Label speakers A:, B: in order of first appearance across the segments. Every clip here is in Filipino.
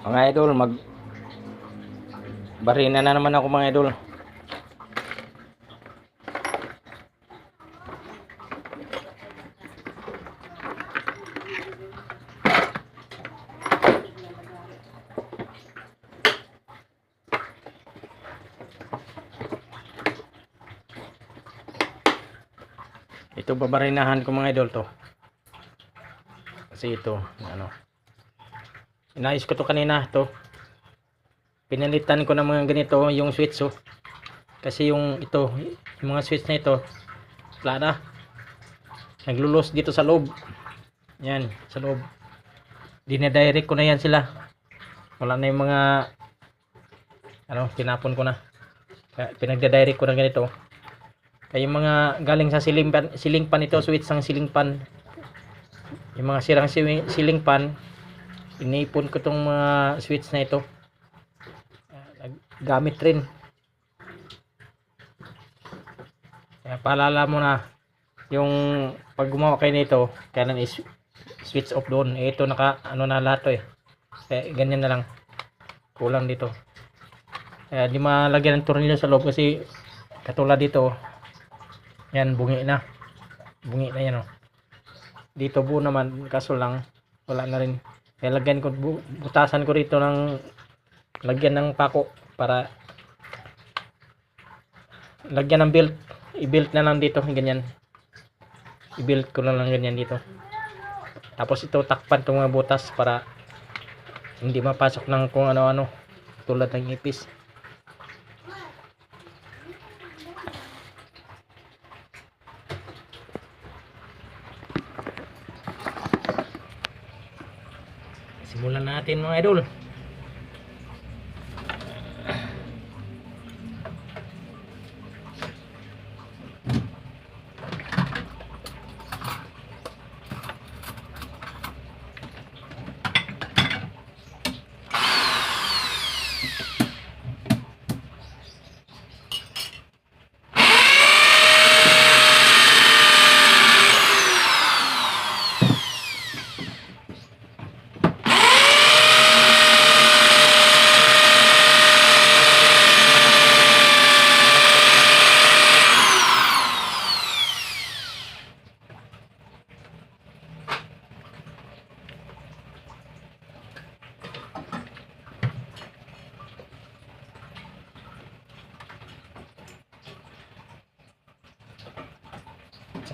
A: Mga idol, mag barina na naman ako mga idol. Ito babarinahan ko mga idol to. Kasi ito, ano. Inayos ko to kanina to. Pinalitan ko ng mga ganito yung switch oh. Kasi yung ito, yung mga switch na ito, wala na. Naglulos dito sa loob. Yan, sa loob. Dinadirect ko na yan sila. Wala na yung mga ano, tinapon ko na. Pinagdadirect ko na ganito. Kaya yung mga galing sa ceiling pan, ceiling pan ito, switch ng ceiling pan. Yung mga sirang ceiling pan, inipon ko tong mga switch na ito. Gamit rin. Kaya paalala mo na yung pag gumawa kayo nito, kailan is switch off doon. Eh, ito naka ano na lahat to eh. Kaya ganyan na lang. Kulang dito. Kaya di malagyan ng tornilyo sa loob kasi katulad dito yan, bungi na. Bungi na yan, oh. Dito buo naman, kaso lang, wala na rin. Kaya lagyan ko, bu- butasan ko rito ng, lagyan ng pako para, lagyan ng belt. I-belt na lang dito, ganyan. I-belt ko na lang ganyan dito. Tapos ito, takpan itong mga butas para, hindi mapasok ng kung ano-ano, tulad ng ipis. Simulan natin mga idol.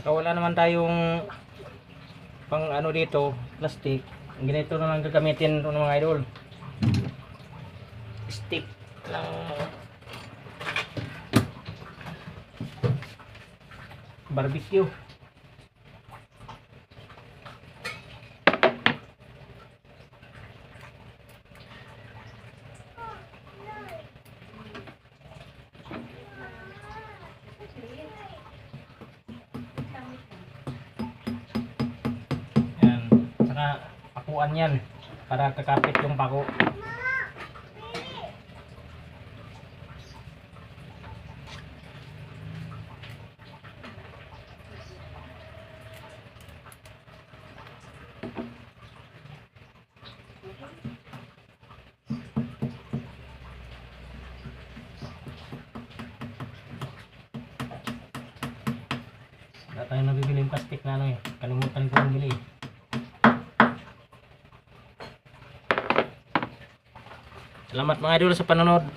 A: Saka wala naman tayong pang ano dito, plastic. Ganito na lang gagamitin ng mga idol. Stick lang barbecue. Pakuan yan. Para kakapit yung pako. Wala tayong nabibili yung plastic na ano eh. Kalimutan ko yung bili eh. Salamat mga idol sa panonood.